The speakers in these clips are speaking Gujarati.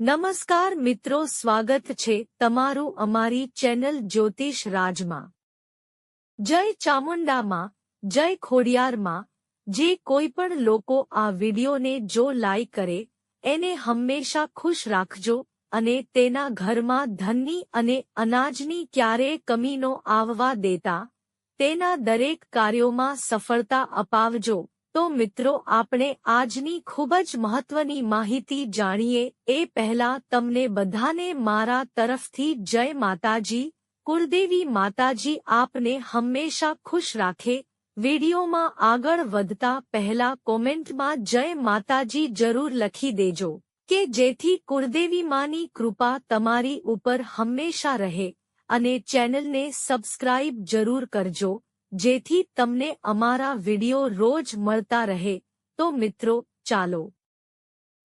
નમસ્કાર મિત્રો, સ્વાગત છે તમારું અમારી ચેનલ જ્યોતિષ રાજમાં. જય ચામુંડામાં, જય ખોડિયારમાં, જે કોઈ પણ લોકો આ વિડીયોને જો લાઈક કરે, એને હંમેશા ખુશ રાખજો અને તેના ઘરમાં ધનની અને અનાજની ક્યારેય કમીનો આવવા દેતા, તેના દરેક કાર્યોમાં સફળતા અપાવજો. તો મિત્રો, આપણે આજની ખૂબ જ મહત્વની માહિતી જાણીએ. એ પહેલા તમને બધાને મારા તરફથી જય માતાજી. કુળદેવી માતાજી આપને હંમેશા ખુશ રાખે. વિડીયોમાં આગળ વધતા પહેલા કોમેન્ટમાં જય માતાજી જરૂર લખી દેજો કે જેથી કુળદેવી માની કૃપા તમારી ઉપર હંમેશા રહે. અને ચેનલને સબસ્ક્રાઇબ જરૂર કરજો. જેથી તમને અમારા વિડિયો રોજ મળતા રહે. તો મિત્રો, ચાલો.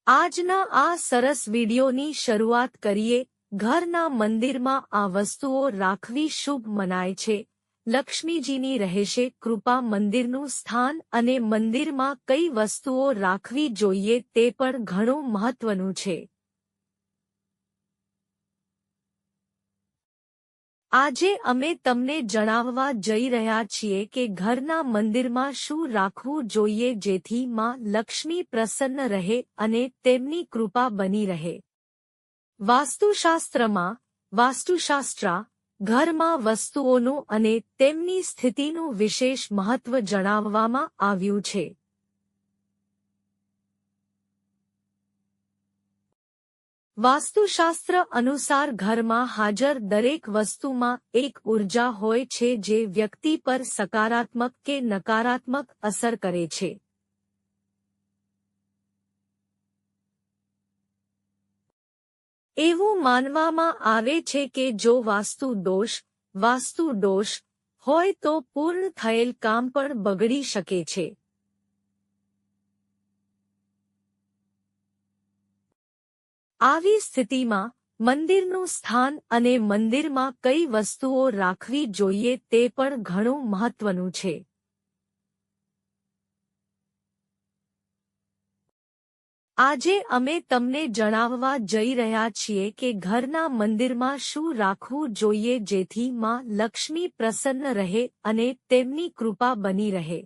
આજના આ સરસ વિડિયોની શરૂઆત કરીએ. ઘરના મંદિરમાં આ વસ્તુઓ રાખવી શુભ મનાય છે. લક્ષ્મીજીની રહેશે કૃપા મંદિરનું સ્થાન અને મંદિરમાં કઈ વસ્તુઓ રાખવી જોઈએ તે પણ ઘણું મહત્વનું છે. આજે અમે તમને જણાવવા જઈ રહ્યા છીએ કે ઘરના મંદિરમાં શું રાખવું જોઈએ જેથી માં લક્ષ્મી પ્રસન્ન રહે અને તેમની કૃપા બની રહે. વાસ્તુશાસ્ત્રમાં, વાસ્તુશાસ્ત્રા, ઘરમાં વસ્તુઓનું અને તેમની સ્થિતિનું વિશેષ મહત્વ જણાવવામાં આવ્યું છે. વાસ્તુશાસ્ત્ર અનુસાર ઘરમાં હાજર દરેક વસ્તુમાં એક ઊર્જા હોય છે જે વ્યક્તિ પર સકારાત્મક કે નકારાત્મક અસર કરે છે. એવું માનવામાં આવે છે કે જો વાસ્તુ દોષ વાસ્તુ દોષ હોય તો પૂર્ણ થયેલ કામ પણ બગડી શકે છે. આવી સ્થિતિમાં મંદિરનું સ્થાન અને મંદિરમાં કઈ વસ્તુઓ રાખવી જોઈએ તે પણ ઘણું મહત્વનું છે. આજે અમે તમને જણાવવા જઈ રહ્યા છીએ કે ઘરના મંદિરમાં શું રાખવું જોઈએ જેથી માં લક્ષ્મી પ્રસન્ન રહે અને તેમની કૃપા બની રહે.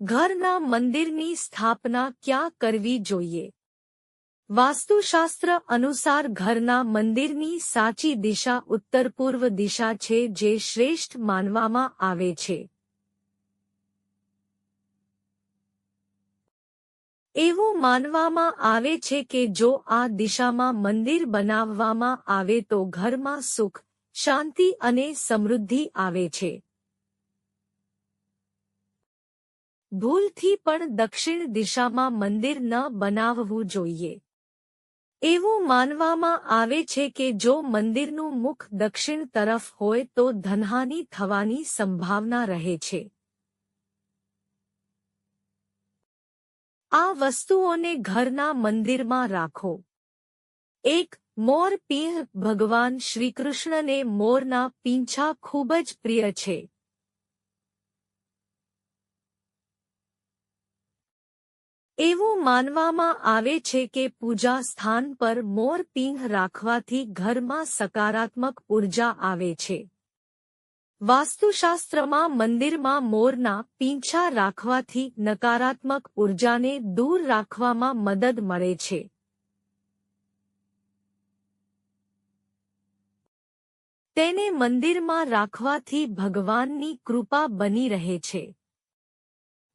ઘરના મંદિરની સ્થાપના ક્યાં કરવી જોઈએ? વાસ્તુશાસ્ત્ર અનુસાર ઘરના મંદિરની સાચી દિશા ઉત્તર પૂર્વ દિશા છે જે શ્રેષ્ઠ માનવામાં આવે છે. એવું માનવામાં આવે છે કે જો આ દિશામાં મંદિર બનાવવામાં આવે તો ઘરમાં સુખ, શાંતિ અને સમૃદ્ધિ આવે છે. ભૂલથી પણ દક્ષિણ દિશામાં મંદિર ન બનાવવું જોઈએ. એવું માનવામાં આવે છે કે જો મંદિરનું મુખ દક્ષિણ તરફ હોય તો ધનહાનિ થવાની સંભાવના રહે છે. આ વસ્તુઓને ઘરના મંદિરમાં રાખો. એક, મોર પીંહ ભગવાન શ્રીકૃષ્ણને મોરના પીંછા ખૂબ જ પ્રિય છે. એવું માનવામાં આવે છે કે પૂજા સ્થાન પર મોર પિંહ રાખવાથી ઘરમાં સકારાત્મક ઊર્જા આવે છે. વાસ્તુશાસ્ત્રમાં મંદિરમાં મોરના પીંછા રાખવાથી નકારાત્મક ઉર્જાને દૂર રાખવામાં મદદ મળે છે. તેને મંદિરમાં રાખવાથી ભગવાનની કૃપા બની રહે છે.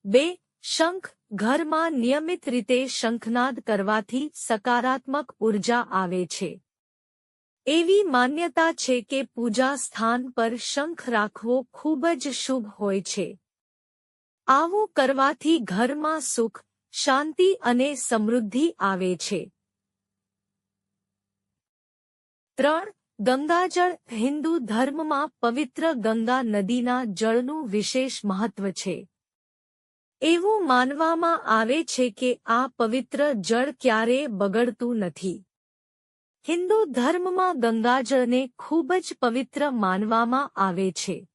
બે શંખ ઘરમાં નિયમિત રીતે શંખનાદ કરવાથી સકારાત્મક ઊર્જા આવે છે. એવી માન્યતા છે કે પૂજા સ્થાન પર શંખ રાખવો ખૂબ જ શુભ હોય છે. આવું કરવાથી ઘરમાં સુખ, શાંતિ અને સમૃદ્ધિ આવે છે. ત્રણ, ગંગાજળ હિન્દુ ધર્મમાં પવિત્ર ગંગા નદીના જળનું વિશેષ મહત્વ છે. એવું માનવામાં આવે છે કે આ પવિત્ર જળ ક્યારેય બગડતું નથી. હિન્દુ ધર્મમાં ગંગાજળને ખૂબ જ પવિત્ર માનવામાં આવે છે.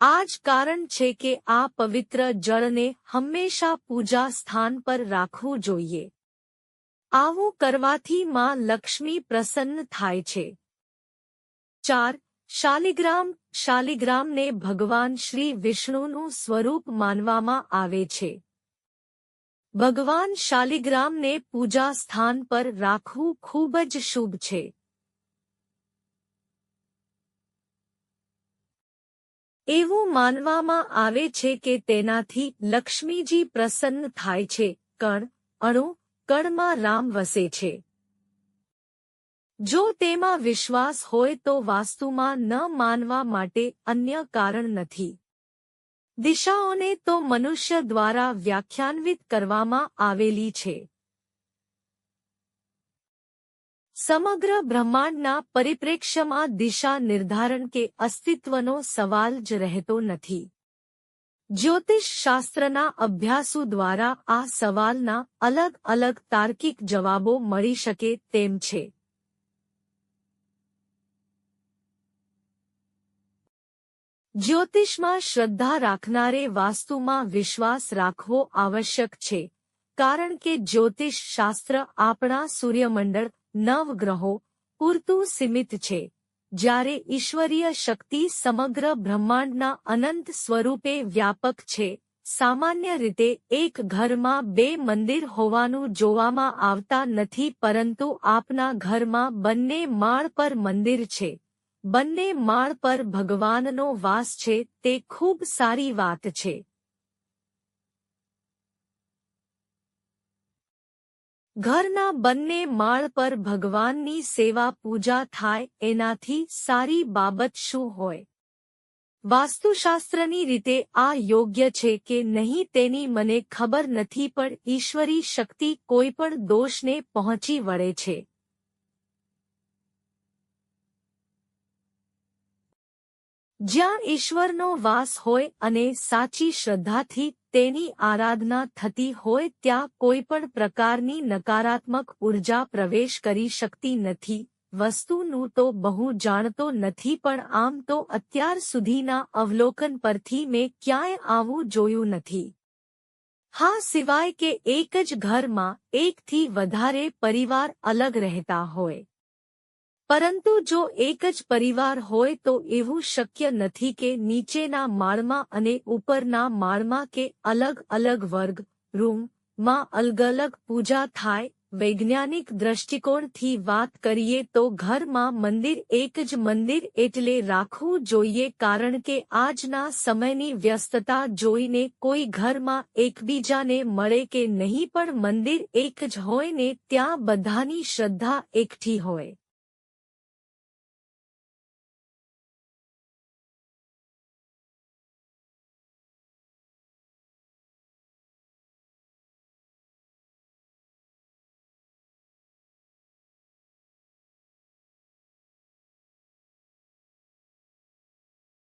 આ જ કારણ છે કે આ પવિત્ર જળને હંમેશા પૂજા સ્થાન પર રાખવું જોઈએ. આવું કરવાથી માં લક્ષ્મી પ્રસન્ન થાય છે. ચાર શાલિગ્રામ, શાલિગ્રામને ભગવાન શ્રી વિષ્ણુનું સ્વરૂપ માનવામાં આવે છે. ભગવાન શાલિગ્રામને પૂજા સ્થાન પર રાખવું ખૂબ જ શુભ છે. એવું માનવામાં આવે છે કે તેનાથી લક્ષ્મીજી પ્રસન્ન થાય છે, કણ, અણુ, કણમાં રામ વસે છે. જો તેમાં વિશ્વાસ હોય તો વાસ્તુમાં ન માનવા માટે અન્ય કારણ નથી. દિશાઓને તો મનુષ્ય દ્વારા વ્યાખ્યાન્વિત કરવામાં આવેલી છે. સમગ્ર બ્રહ્માંડના પરિપ્રેક્ષ્યમાં દિશા નિર્ધારણ કે અસ્તિત્વનો સવાલ જ રહેતો નથી. જ્યોતિષ શાસ્ત્રના અભ્યાસુ દ્વારા આ સવાલના અલગ અલગ તાર્કિક જવાબો મળી શકે તેમ છે. જ્યોતિષમાં શ્રદ્ધા રાખનારે વાસ્તુમાં વિશ્વાસ રાખવો આવશ્યક છે. કારણ કે જ્યોતિષ શાસ્ત્ર આપણા સૂર્યમંડળ, નવગ્રહો પૂરતું સીમિત છે. જ્યારે ઈશ્વરીય શક્તિ સમગ્ર બ્રહ્માંડના અનંત સ્વરૂપે વ્યાપક છે. સામાન્ય રીતે એક ઘરમાં બે મંદિર હોવાનું જોવામાં આવતા નથી, પરંતુ આપના ઘરમાં બંને માળ પર મંદિર છે. બંને માળ પર ભગવાનનો વાસ છે, તે ખૂબ સારી વાત છે. ઘરના બંને માળ પર ભગવાનની સેવા પૂજા થાય, એનાથી સારી બાબત શું હોય? વાસ્તુશાસ્ત્રની રીતે આ યોગ્ય છે કે નહીં તેની મને ખબર નથી, પણ ઈશ્વરી શક્તિ કોઈ પણ દોષને પહોંચી વળે છે. જ્યાં ઈશ્વરનો વાસ હોય અને સાચી શ્રદ્ધાથી તેની આરાધના થતી હોય ત્યાં કોઈ પણ પ્રકારની નકારાત્મક ઊર્જા પ્રવેશ કરી શકતી નથી. વસ્તુનું તો બહુ જાણતો નથી પણ આમ તો અત્યાર સુધીના અવલોકન પરથી મેં ક્યાંય આવું જોયું નથી. હા, સિવાય કે એક જ ઘરમાં એકથી વધારે પરિવાર અલગ રહેતા હોય. પરંતુ જો એક જ પરિવાર હોય તો એવું શક્ય નથી કે નીચેના માળમાં અને ઉપરના માળમાં કે અલગ અલગ વર્ગ રૂમમાં અલગ અલગ પૂજા થાય. વૈજ્ઞાનિક દ્રષ્ટિકોણથી વાત કરીએ તો ઘરમાં મંદિર એક જ મંદિર એટલે રાખવું જોઈએ કારણ કે આજના સમયની વ્યસ્તતા જોઈને કોઈ ઘરમાં એકબીજાને મળે કે નહીં પણ મંદિર એક જ હોય ને ત્યાં બધાની શ્રદ્ધા એકઠી હોય.